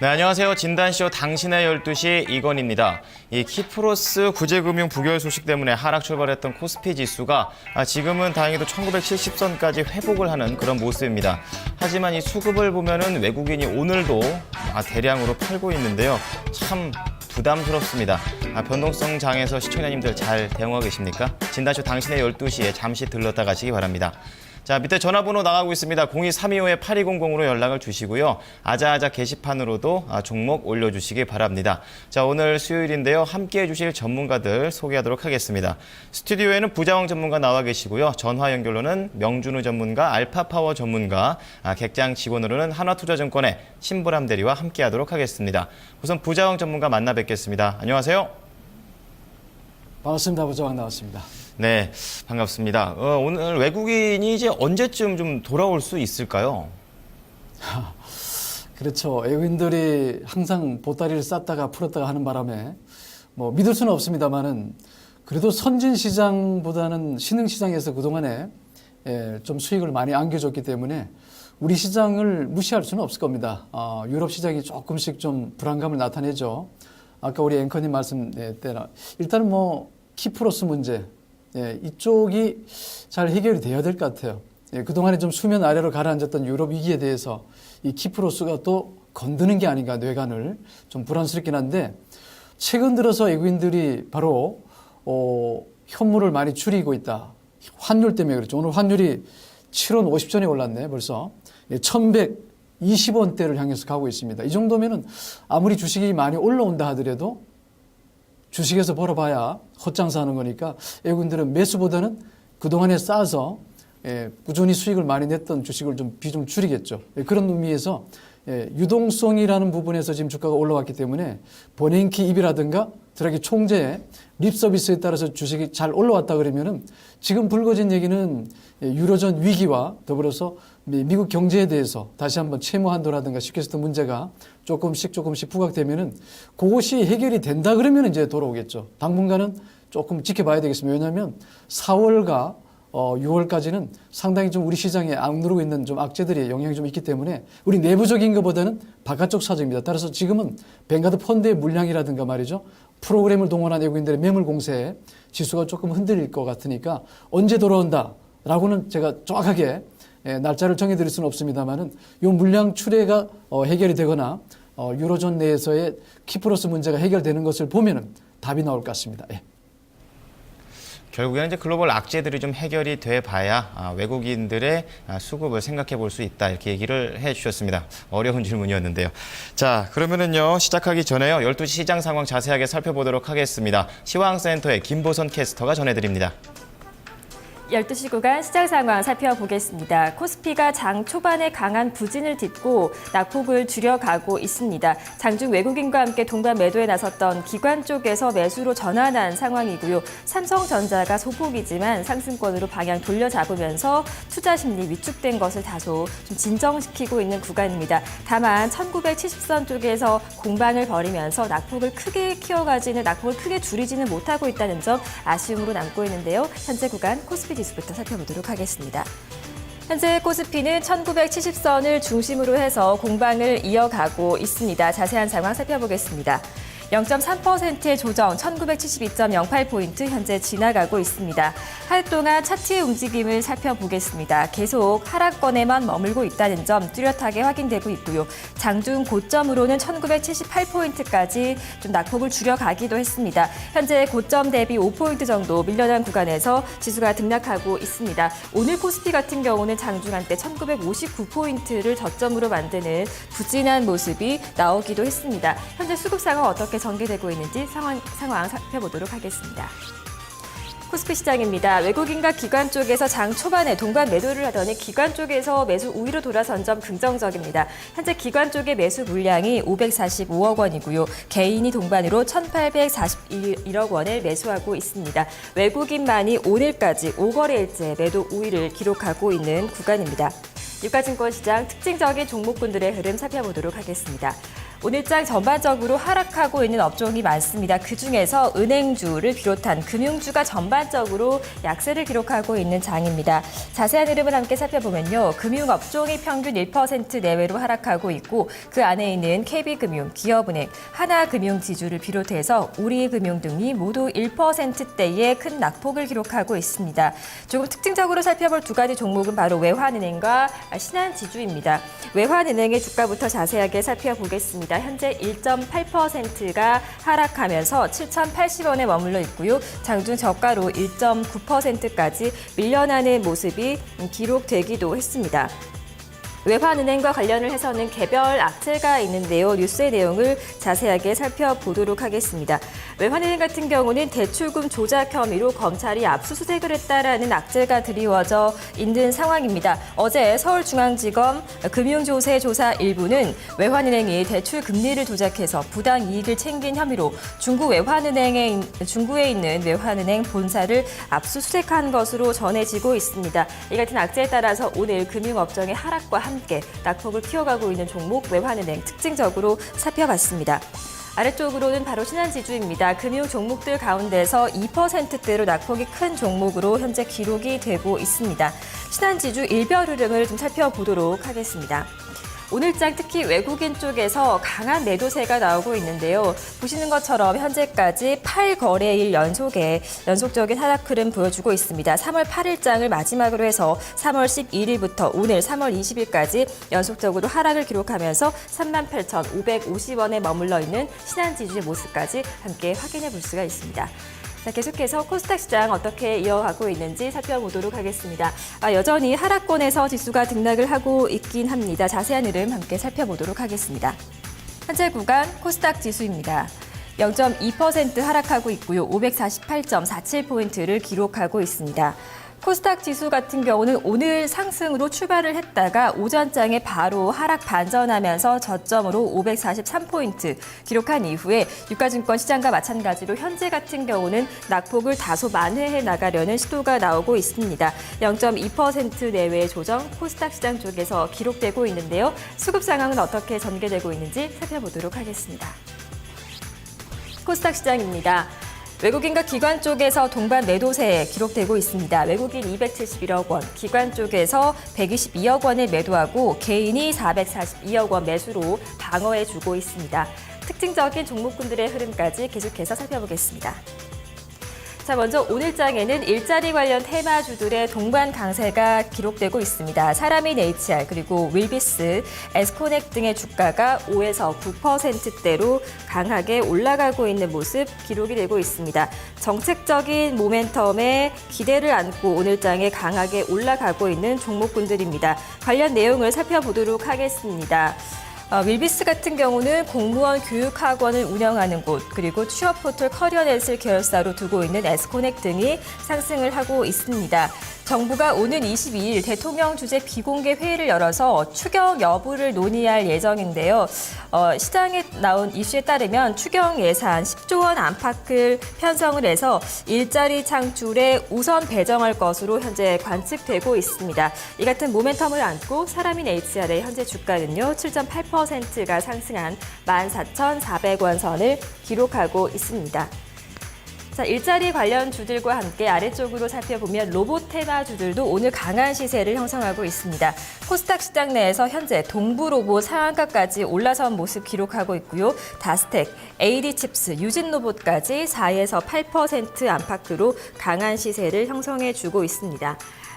네, 안녕하세요. 진단쇼 당신의 12시 이건입니다. 이 키프로스 구제금융 부결 소식 때문에 하락 출발했던 코스피 지수가 아, 지금은 다행히도 1970선까지 회복을 하는 그런 모습입니다. 하지만 이 수급을 보면은 외국인이 오늘도 아, 대량으로 팔고 있는데요. 참 부담스럽습니다. 아, 변동성 장에서 시청자님들 잘 대응하고 계십니까? 진단쇼 당신의 12시에 잠시 들렀다 가시기 바랍니다. 자, 밑에 전화번호 나가고 있습니다. 023252-8200으로 연락을 주시고요. 아자아자 게시판으로도 아, 종목 올려주시기 바랍니다. 자, 오늘 수요일인데요. 함께 해주실 전문가들 소개하도록 하겠습니다. 스튜디오에는 부자왕 전문가 나와 계시고요. 전화 연결로는 명준우 전문가, 알파파워 전문가, 아, 객장 직원으로는 한화투자증권의 신보람 대리와 함께 하도록 하겠습니다. 우선 부자왕 전문가 만나 뵙겠습니다. 안녕하세요. 반갑습니다. 부자왕 나왔습니다. 네, 반갑습니다. 어, 오늘 외국인이 이제 언제쯤 좀 돌아올 수 있을까요? 그렇죠. 외국인들이 항상 보따리를 쌌다가 풀었다가 하는 바람에 뭐 믿을 수는 없습니다만은 그래도 선진 시장보다는 신흥 시장에서 그동안에 예, 좀 수익을 많이 안겨줬기 때문에 우리 시장을 무시할 수는 없을 겁니다. 어, 유럽 시장이 조금씩 좀 불안감을 나타내죠. 아까 우리 앵커님 말씀 네, 때나 일단은 뭐 키프로스 문제 예, 이쪽이 잘 해결이 돼야 될 것 같아요. 예, 그동안에 좀 수면 아래로 가라앉았던 유럽 위기에 대해서 이 키프로스가 또 건드는 게 아닌가 뇌관을 좀 불안스럽긴 한데 최근 들어서 외국인들이 바로 어, 현물을 많이 줄이고 있다. 환율 때문에 그렇죠. 오늘 환율이 7원 50전에 올랐네 벌써. 예, 1120원대를 향해서 가고 있습니다. 이 정도면은 아무리 주식이 많이 올라온다 하더라도 주식에서 벌어봐야 헛장사하는 거니까 외국인들은 매수보다는 그동안에 쌓아서 예, 꾸준히 수익을 많이 냈던 주식을 좀 비중 줄이겠죠. 예, 그런 의미에서 예, 유동성이라는 부분에서 지금 주가가 올라왔기 때문에 버냉키 입이라든가 드라기 총재의 립 서비스에 따라서 주식이 잘 올라왔다 그러면은 지금 불거진 얘기는 예, 유로존 위기와 더불어서 미- 미국 경제에 대해서 다시 한번 채무 한도라든가 쉽게 했던 문제가 조금씩 조금씩 부각되면은 그것이 해결이 된다 그러면 이제 돌아오겠죠. 당분간은 조금 지켜봐야 되겠습니다. 왜냐하면 4월과 어, 6월까지는 상당히 좀 우리 시장에 악누르고 있는 좀 악재들이 영향이 좀 있기 때문에 우리 내부적인 것보다는 바깥쪽 사정입니다. 따라서 지금은 뱅가드 펀드의 물량이라든가 말이죠. 프로그램을 동원한 외국인들의 매물 공세에 지수가 조금 흔들릴 것 같으니까 언제 돌아온다 라고는 제가 정확하게 예, 날짜를 정해드릴 수는 없습니다만은 이 물량 출해가 어, 해결이 되거나 어, 유로존 내에서의 키프로스 문제가 해결되는 것을 보면은 답이 나올 것 같습니다. 예. 결국에는 이제 글로벌 악재들이 좀 해결이 돼 봐야 아, 외국인들의 아, 수급을 생각해 볼 수 있다. 이렇게 얘기를 해 주셨습니다. 어려운 질문이었는데요. 자, 그러면은요, 시작하기 전에요, 12시 시장 상황 자세하게 살펴보도록 하겠습니다. 시황센터의 김보선 캐스터가 전해 드립니다. 12시 구간 시장 상황 살펴보겠습니다. 코스피가 장 초반에 강한 부진을 딛고 낙폭을 줄여가고 있습니다. 장중 외국인과 함께 동반 매도에 나섰던 기관 쪽에서 매수로 전환한 상황이고요. 삼성전자가 소폭이지만 상승권으로 방향 돌려잡으면서 투자 심리 위축된 것을 다소 좀 진정시키고 있는 구간입니다. 다만 1970선 쪽에서 공방을 벌이면서 낙폭을 크게 키워가지는 낙폭을 크게 줄이지는 못하고 있다는 점 아쉬움으로 남고 있는데요. 현재 구간 코스피 지수부터 살펴보도록 하겠습니다. 현재 코스피는 1970선을 중심으로 해서 공방을 이어가고 있습니다. 자세한 상황 살펴보겠습니다. 0.3%의 조정 1972.08포인트 현재 지나가고 있습니다. 하루 동안 차트의 움직임을 살펴보겠습니다. 계속 하락권에만 머물고 있다는 점 뚜렷하게 확인되고 있고요. 장중 고점으로는 1978포인트까지 좀 낙폭을 줄여가기도 했습니다. 현재 고점 대비 5포인트 정도 밀려난 구간에서 지수가 등락하고 있습니다. 오늘 코스피 같은 경우는 장중 한때 1959포인트를 저점으로 만드는 부진한 모습이 나오기도 했습니다. 현재 수급 상황 어떻게 전개되고 있는지 상황, 상황 살펴보도록 하겠습니다. 코스피 시장입니다. 외국인과 기관 쪽에서 장 초반에 동반 매도를 하더니 기관 쪽에서 매수 우위로 돌아선 점 긍정적입니다. 현재 기관 쪽의 매수 물량이 545억 원이고요. 개인이 동반으로 1,841억 원을 매수하고 있습니다. 외국인만이 오늘까지 5거래일째 매도 우위를 기록하고 있는 구간입니다. 유가증권 시장 특징적인 종목군들의 흐름 살펴보도록 하겠습니다. 오늘장 전반적으로 하락하고 있는 업종이 많습니다. 그 중에서 은행주를 비롯한 금융주가 전반적으로 약세를 기록하고 있는 장입니다. 자세한 흐름을 함께 살펴보면요. 금융업종이 평균 1% 내외로 하락하고 있고 그 안에 있는 KB금융, 기업은행, 하나금융지주를 비롯해서 우리금융 등이 모두 1%대의 큰 낙폭을 기록하고 있습니다. 조금 특징적으로 살펴볼 두 가지 종목은 바로 외환은행과 신한지주입니다. 외환은행의 주가부터 자세하게 살펴보겠습니다. 현재 1.8%가 하락하면서 7,080원에 머물러 있고요. 장중 저가로 1.9%까지 밀려나는 모습이 기록되기도 했습니다. 외환은행과 관련을 해서는 개별 악재가 있는데요. 뉴스의 내용을 자세하게 살펴보도록 하겠습니다. 외환은행 같은 경우는 대출금 조작 혐의로 검찰이 압수수색을 했다라는 악재가 드리워져 있는 상황입니다. 어제 서울중앙지검 금융조세 조사 일부는 외환은행이 대출 금리를 조작해서 부당 이익을 챙긴 혐의로 중구 외환은행에 중구에 있는 외환은행 본사를 압수수색한 것으로 전해지고 있습니다. 이 같은 악재에 따라서 오늘 금융업종의 하락과 함께 낙폭을 키워가고 있는 종목 외환은행 특징적으로 살펴봤습니다. 아래쪽으로는 바로 신한지주입니다. 금융 종목들 가운데서 2%대로 낙폭이 큰 종목으로 현재 기록이 되고 있습니다. 신한지주 일별 흐름을 좀 살펴보도록 하겠습니다. 오늘장 특히 외국인 쪽에서 강한 매도세가 나오고 있는데요. 보시는 것처럼 현재까지 8거래일 연속에 연속적인 하락 흐름 보여주고 있습니다. 3월 8일장을 마지막으로 해서 3월 11일부터 오늘 3월 20일까지 연속적으로 하락을 기록하면서 38,550원에 머물러 있는 신한지주의 모습까지 함께 확인해 볼 수가 있습니다. 자, 계속해서 코스닥 시장 어떻게 이어가고 있는지 살펴보도록 하겠습니다. 아, 여전히 하락권에서 지수가 등락을 하고 있긴 합니다. 자세한 흐름 함께 살펴보도록 하겠습니다. 현재 구간 코스닥 지수입니다. 0.2% 하락하고 있고요. 548.47포인트를 기록하고 있습니다. 코스닥 지수 같은 경우는 오늘 상승으로 출발을 했다가 오전장에 바로 하락 반전하면서 저점으로 543포인트 기록한 이후에 유가증권 시장과 마찬가지로 현재 같은 경우는 낙폭을 다소 만회해 나가려는 시도가 나오고 있습니다. 0.2% 내외의 조정 코스닥 시장 쪽에서 기록되고 있는데요. 수급 상황은 어떻게 전개되고 있는지 살펴보도록 하겠습니다. 코스닥 시장입니다. 외국인과 기관 쪽에서 동반 매도세 기록되고 있습니다. 외국인 271억 원, 기관 쪽에서 122억 원을 매도하고 개인이 442억 원 매수로 방어해 주고 있습니다. 특징적인 종목군들의 흐름까지 계속해서 살펴보겠습니다. 자, 먼저 오늘장에는 일자리 관련 테마주들의 동반 강세가 기록되고 있습니다. 사라민 HR 그리고 윌비스, 에스코넥 등의 주가가 5에서 9%대로 강하게 올라가고 있는 모습 기록이 되고 있습니다. 정책적인 모멘텀에 기대를 안고 오늘장에 강하게 올라가고 있는 종목군들입니다. 관련 내용을 살펴보도록 하겠습니다. 어, 윌비스 같은 경우는 공무원 교육학원을 운영하는 곳 그리고 취업 포털 커리어넷을 계열사로 두고 있는 에스코넥 등이 상승을 하고 있습니다. 정부가 오는 22일 대통령 주재 비공개 회의를 열어서 추경 여부를 논의할 예정인데요. 어, 시장에 나온 이슈에 따르면 추경 예산 10조 원 안팎을 편성을 해서 일자리 창출에 우선 배정할 것으로 현재 관측되고 있습니다. 이 같은 모멘텀을 안고 사람인 HR의 현재 주가는요 7.8%가 상승한 14,400원 선을 기록하고 있습니다. 자, 일자리 관련 주들과 함께 아래쪽으로 살펴보면 로봇 테마 주들도 오늘 강한 시세를 형성하고 있습니다. 코스닥 시장 내에서 현재 동부 로봇 상한가까지 올라선 모습 기록하고 있고요. 다스텍, AD칩스, 유진로봇까지 4에서 8% 안팎으로 강한 시세를 형성해 주고 있습니다.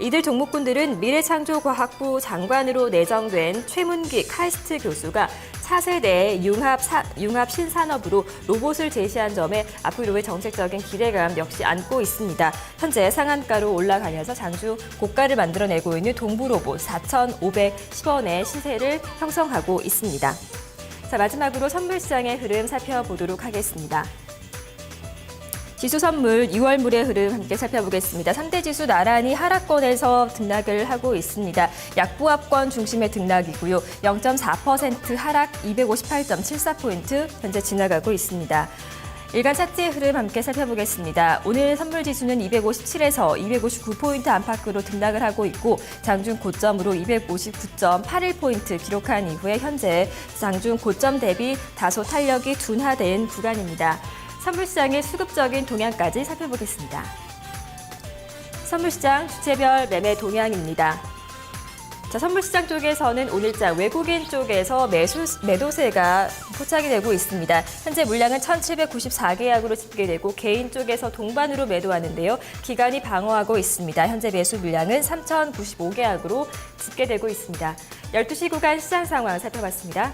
이들 종목군들은 미래창조과학부 장관으로 내정된 최문기 카이스트 교수가 차세대 융합, 사- 융합 신산업으로 로봇을 제시한 점에 앞으로의 정책적인 기대감 역시 안고 있습니다. 현재 상한가로 올라가면서 장주 고가를 만들어내고 있는 동부로봇 4,510원의 시세를 형성하고 있습니다. 자, 마지막으로 선물 시장의 흐름 살펴보도록 하겠습니다. 지수 선물 6월물의 흐름 함께 살펴보겠습니다. 상대 지수 나란히 하락권에서 등락을 하고 있습니다. 약보합권 중심의 등락이고요. 0.4% 하락 258.74포인트 현재 지나가고 있습니다. 일간 차트의 흐름 함께 살펴보겠습니다. 오늘 선물 지수는 257에서 259포인트 안팎으로 등락을 하고 있고 장중 고점으로 259.81포인트 기록한 이후에 현재 장중 고점 대비 다소 탄력이 둔화된 구간입니다. 선물시장의 수급적인 동향까지 살펴보겠습니다. 선물시장 주체별 매매 동향입니다. 자, 선물시장 쪽에서는 오늘장 외국인 쪽에서 매수, 매도세가 포착이 되고 있습니다. 현재 물량은 1,794계약으로 집계되고 개인 쪽에서 동반으로 매도하는데요. 기간이 방어하고 있습니다. 현재 매수 물량은 3,095계약으로 집계되고 있습니다. 12시 구간 시장 상황 살펴봤습니다.